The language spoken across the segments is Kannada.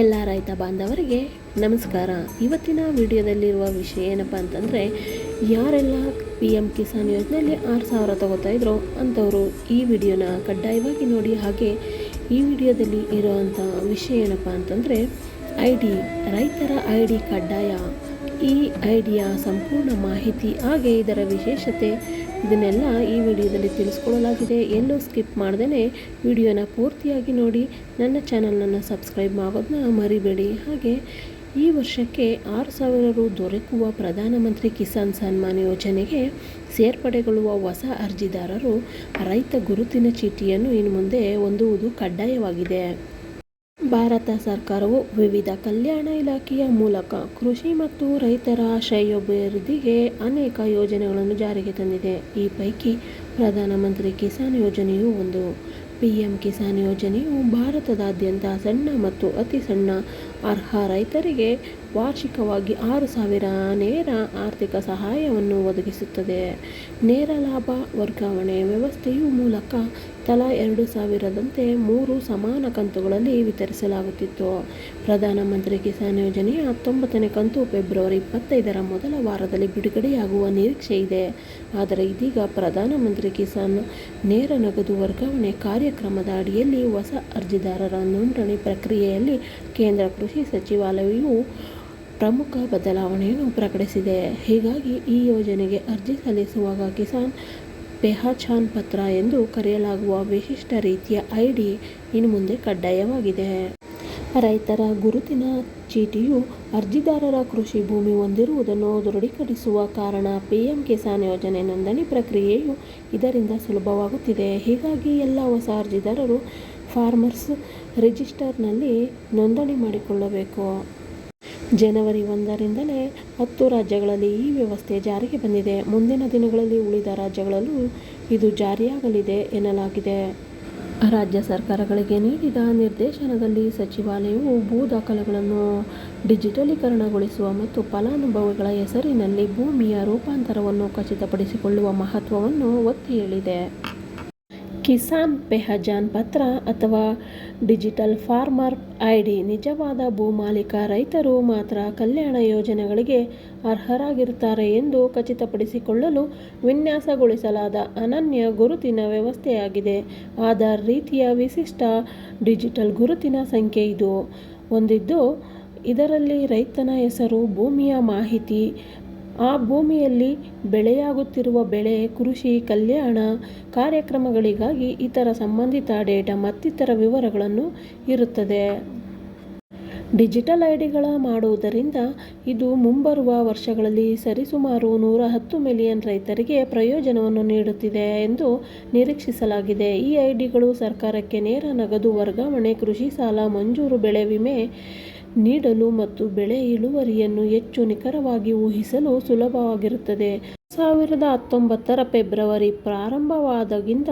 ಎಲ್ಲ ರೈತ ಬಾಂಧವರಿಗೆ ನಮಸ್ಕಾರ. ಇವತ್ತಿನ ವಿಡಿಯೋದಲ್ಲಿರುವ ವಿಷಯ ಏನಪ್ಪ ಅಂತಂದರೆ, ಯಾರೆಲ್ಲ ಪಿ ಎಂ ಕಿಸಾನ್ ಯೋಜನೆಯಲ್ಲಿ ಆರು ಸಾವಿರ ತೊಗೋತಾ ಇದ್ರೋ ಅಂಥವರು ಈ ವಿಡಿಯೋನ ಕಡ್ಡಾಯವಾಗಿ ನೋಡಿ, ಹಾಗೆ ಈ ವಿಡಿಯೋದಲ್ಲಿ ಇರೋವಂಥ ವಿಷಯ ಏನಪ್ಪ ಅಂತಂದರೆ ಐ ಡಿ ರೈತರ ಐ ಡಿ ಕಡ್ಡಾಯ. ಈ ಐಡಿಯ ಸಂಪೂರ್ಣ ಮಾಹಿತಿ ಹಾಗೆ ಇದರ ವಿಶೇಷತೆ ಇದನ್ನೆಲ್ಲ ಈ ವಿಡಿಯೋದಲ್ಲಿ ತಿಳಿಸ್ಕೊಳ್ಳಲಾಗಿದೆ. ಎಲ್ಲೂ ಸ್ಕಿಪ್ ಮಾಡ್ದೇ ವಿಡಿಯೋನ ಪೂರ್ತಿಯಾಗಿ ನೋಡಿ. ನನ್ನ ಚಾನಲನ್ನು ಸಬ್ಸ್ಕ್ರೈಬ್ ಮಾಡೋದನ್ನ ಮರಿಬೇಡಿ. ಹಾಗೆ ಈ ವರ್ಷಕ್ಕೆ ಆರು ಸಾವಿರ ರು ದೊರಕುವ ಪ್ರಧಾನಮಂತ್ರಿ ಕಿಸಾನ್ ಸನ್ಮಾನ್ ಯೋಜನೆಗೆ ಸೇರ್ಪಡೆಗೊಳ್ಳುವ ಹೊಸ ಅರ್ಜಿದಾರರು ರೈತ ಗುರುತಿನ ಚೀಟಿಯನ್ನು ಇನ್ನು ಮುಂದೆ ಹೊಂದುವುದು ಕಡ್ಡಾಯವಾಗಿದೆ. ಭಾರತ ಸರ್ಕಾರವು ವಿವಿಧ ಕಲ್ಯಾಣ ಇಲಾಖೆಯ ಮೂಲಕ ಕೃಷಿ ಮತ್ತು ರೈತರ ಶ್ರೇಯೋಭಿವೃದ್ಧಿಗೆ ಅನೇಕ ಯೋಜನೆಗಳನ್ನು ಜಾರಿಗೆ ತಂದಿದೆ. ಈ ಪೈಕಿ ಪ್ರಧಾನಮಂತ್ರಿ ಕಿಸಾನ್ ಯೋಜನೆಯು ಒಂದು. ಪಿ ಎಂ ಕಿಸಾನ್ ಯೋಜನೆಯು ಭಾರತದಾದ್ಯಂತ ಸಣ್ಣ ಮತ್ತು ಅತಿ ಸಣ್ಣ ಅರ್ಹ ರೈತರಿಗೆ ವಾರ್ಷಿಕವಾಗಿ ಆರು ಸಾವಿರ ನೇರ ಆರ್ಥಿಕ ಸಹಾಯವನ್ನು ಒದಗಿಸುತ್ತದೆ. ನೇರ ಲಾಭ ವರ್ಗಾವಣೆ ವ್ಯವಸ್ಥೆಯು ಮೂಲಕ ತಲಾ ಎರಡು ಸಾವಿರದಂತೆ ಮೂರು ಸಮಾನ ಕಂತುಗಳಲ್ಲಿ ವಿತರಿಸಲಾಗುತ್ತಿತ್ತು. ಪ್ರಧಾನಮಂತ್ರಿ ಕಿಸಾನ್ ಯೋಜನೆಯ ಹತ್ತೊಂಬತ್ತನೇ ಕಂತು ಫೆಬ್ರವರಿ ಇಪ್ಪತ್ತೈದರ ಮೊದಲ ವಾರದಲ್ಲಿ ಬಿಡುಗಡೆಯಾಗುವ ನಿರೀಕ್ಷೆ ಇದೆ. ಆದರೆ ಇದೀಗ ಪ್ರಧಾನಮಂತ್ರಿ ಕಿಸಾನ್ ನೇರ ನಗದು ವರ್ಗಾವಣೆ ಕಾರ್ಯಕ್ರಮದ ಅಡಿಯಲ್ಲಿ ಹೊಸ ಅರ್ಜಿದಾರರ ನೋಂದಣಿ ಪ್ರಕ್ರಿಯೆಯಲ್ಲಿ ಕೇಂದ್ರ ಕೃಷಿ ಸಚಿವಾಲಯವು ಪ್ರಮುಖ ಬದಲಾವಣೆಯನ್ನು ಪ್ರಕಟಿಸಿದೆ. ಹೀಗಾಗಿ ಈ ಯೋಜನೆಗೆ ಅರ್ಜಿ ಸಲ್ಲಿಸುವಾಗ ಕಿಸಾನ್ ಪೆಹಾಚಾನ್ ಪತ್ರ ಎಂದು ಕರೆಯಲಾಗುವ ವಿಶಿಷ್ಟ ರೀತಿಯ ಐ ಡಿ ಇನ್ನು ಮುಂದೆ ಕಡ್ಡಾಯವಾಗಿದೆ. ರೈತರ ಗುರುತಿನ ಚೀಟಿಯು ಅರ್ಜಿದಾರರ ಕೃಷಿ ಭೂಮಿ ಹೊಂದಿರುವುದನ್ನು ದೃಢೀಕರಿಸುವ ಕಾರಣ ಪಿಎಂ ಕಿಸಾನ್ ಯೋಜನೆ ನೋಂದಣಿ ಪ್ರಕ್ರಿಯೆಯು ಇದರಿಂದ ಸುಲಭವಾಗುತ್ತಿದೆ. ಹೀಗಾಗಿ ಎಲ್ಲ ಹೊಸ ಅರ್ಜಿದಾರರು ಫಾರ್ಮರ್ಸ್ ರಿಜಿಸ್ಟರ್ನಲ್ಲಿ ನೋಂದಣಿ ಮಾಡಿಕೊಳ್ಳಬೇಕು. ಜನವರಿ ಒಂದರಿಂದಲೇ ಹತ್ತು ರಾಜ್ಯಗಳಲ್ಲಿ ಈ ವ್ಯವಸ್ಥೆ ಜಾರಿಗೆ ಬಂದಿದೆ. ಮುಂದಿನ ದಿನಗಳಲ್ಲಿ ಉಳಿದ ರಾಜ್ಯಗಳಲ್ಲೂ ಇದು ಜಾರಿಯಾಗಲಿದೆ ಎನ್ನಲಾಗಿದೆ. ರಾಜ್ಯ ಸರ್ಕಾರಗಳಿಗೆ ನೀಡಿದ ನಿರ್ದೇಶನದಲ್ಲಿ ಸಚಿವಾಲಯವು ಭೂ ದಾಖಲೆಗಳನ್ನು ಡಿಜಿಟಲೀಕರಣಗೊಳಿಸುವ ಮತ್ತು ಫಲಾನುಭವಿಗಳ ಹೆಸರಿನಲ್ಲಿ ಭೂಮಿಯ ರೂಪಾಂತರವನ್ನು ಖಚಿತಪಡಿಸಿಕೊಳ್ಳುವ ಮಹತ್ವವನ್ನು ಒತ್ತಿ ಹೇಳಿದೆ. ಕಿಸಾನ್ ಪೆಹಜಾನ್ ಪತ್ರ ಅಥವಾ ಡಿಜಿಟಲ್ ಫಾರ್ಮರ್ ಐಡಿ. ನಿಜವಾದ ಭೂಮಾಲೀಕ ರೈತರು ಮಾತ್ರ ಕಲ್ಯಾಣ ಯೋಜನೆಗಳಿಗೆ ಅರ್ಹರಾಗಿರುತ್ತಾರೆ ಎಂದು ಖಚಿತಪಡಿಸಿಕೊಳ್ಳಲು ವಿನ್ಯಾಸಗೊಳಿಸಲಾದ ಅನನ್ಯ ಗುರುತಿನ ವ್ಯವಸ್ಥೆಯಾಗಿದೆ. ಆಧಾರ್ ರೀತಿಯ ವಿಶಿಷ್ಟ ಡಿಜಿಟಲ್ ಗುರುತಿನ ಸಂಖ್ಯೆ ಇದು. ಹೊಂದಿದ್ದು, ಇದರಲ್ಲಿ ರೈತನ ಹೆಸರು, ಭೂಮಿಯ ಮಾಹಿತಿ ಆ ಭೂಮಿಯಲ್ಲಿ ಬೆಳೆಯಾಗುತ್ತಿರುವ ಬೆಳೆ, ಕೃಷಿ, ಕಲ್ಯಾಣ ಕಾರ್ಯಕ್ರಮಗಳಿಗಾಗಿ ಇತರ ಸಂಬಂಧಿತ ಡೇಟಾ ಮತ್ತಿತರ ವಿವರಗಳನ್ನು ಇರುತ್ತದೆ. ಡಿಜಿಟಲ್ ಐಡಿಗಳ ಮಾಡುವುದರಿಂದ ಇದು ಮುಂಬರುವ ವರ್ಷಗಳಲ್ಲಿ ಸರಿಸುಮಾರು ನೂರ ಹತ್ತು ಮಿಲಿಯನ್ ರೈತರಿಗೆ ಪ್ರಯೋಜನವನ್ನು ನೀಡುತ್ತಿದೆ ಎಂದು ನಿರೀಕ್ಷಿಸಲಾಗಿದೆ. ಈ ಐಡಿಗಳು ಸರ್ಕಾರಕ್ಕೆ ನೇರ ನಗದು ವರ್ಗಾವಣೆ, ಕೃಷಿ ಸಾಲ, ಮಂಜೂರು, ಬೆಳೆ ವಿಮೆ ನೀಡಲು ಮತ್ತು ಬೆಳೆ ಇಳುವರಿಯನ್ನು ಹೆಚ್ಚು ನಿಖರವಾಗಿ ಊಹಿಸಲು ಸುಲಭವಾಗಿರುತ್ತದೆ. ಸಾವಿರದ ಹತ್ತೊಂಬತ್ತರ ಫೆಬ್ರವರಿ ಪ್ರಾರಂಭವಾದಾಗಿಂದ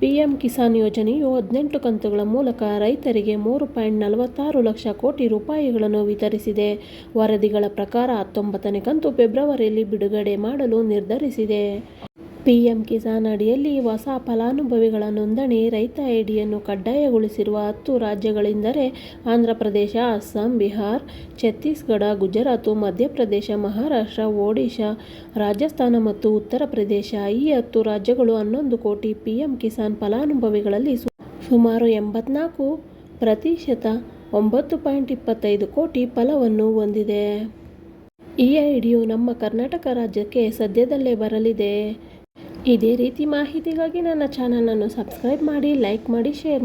ಪಿಎಂ ಕಿಸಾನ್ ಯೋಜನೆಯು ಹದಿನೆಂಟು ಕಂತುಗಳ ಮೂಲಕ ರೈತರಿಗೆ ಮೂರು ಪಾಯಿಂಟ್ ನಲವತ್ತಾರು ಲಕ್ಷ ಕೋಟಿ ರೂಪಾಯಿಗಳನ್ನು ವಿತರಿಸಿದೆ. ವರದಿಗಳ ಪ್ರಕಾರ ಹತ್ತೊಂಬತ್ತನೇ ಕಂತು ಫೆಬ್ರವರಿಯಲ್ಲಿ ಬಿಡುಗಡೆ ಮಾಡಲು ನಿರ್ಧರಿಸಿದೆ. ಪಿಎಂ ಕಿಸಾನ್ ಅಡಿಯಲ್ಲಿ ಹೊಸ ಫಲಾನುಭವಿಗಳ ನೋಂದಣಿ, ರೈತ ಐಡಿಯನ್ನು ಕಡ್ಡಾಯಗೊಳಿಸಿರುವ ಹತ್ತು ರಾಜ್ಯಗಳೆಂದರೆ ಆಂಧ್ರಪ್ರದೇಶ, ಅಸ್ಸಾಂ, ಬಿಹಾರ್, ಛತ್ತೀಸ್ಗಢ, ಗುಜರಾತ್, ಮಧ್ಯಪ್ರದೇಶ, ಮಹಾರಾಷ್ಟ್ರ, ಒಡಿಶಾ, ರಾಜಸ್ಥಾನ ಮತ್ತು ಉತ್ತರ ಪ್ರದೇಶ. ಈ ಹತ್ತು ರಾಜ್ಯಗಳು ಹನ್ನೊಂದು ಕೋಟಿ ಪಿಎಂ ಕಿಸಾನ್ ಫಲಾನುಭವಿಗಳಲ್ಲಿ ಸುಮಾರು ಎಂಬತ್ನಾಲ್ಕು ಪ್ರತಿಶತ ಒಂಬತ್ತು ಪಾಯಿಂಟ್ ಇಪ್ಪತ್ತೈದು ಕೋಟಿ ಫಲವನ್ನು ಹೊಂದಿದೆ. ಈ ಐಡಿಯು ನಮ್ಮ ಕರ್ನಾಟಕ ರಾಜ್ಯಕ್ಕೆ ಸದ್ಯದಲ್ಲೇ ಬರಲಿದೆ. ಇದೇ ರೀತಿ ಮಾಹಿತಿಗಾಗಿ ನನ್ನ ಚಾನಲನ್ನು ಸಬ್ಸ್ಕ್ರೈಬ್ ಮಾಡಿ ಲೈಕ್ ಮಾಡಿ ಶೇರ್ ಮಾಡಿ.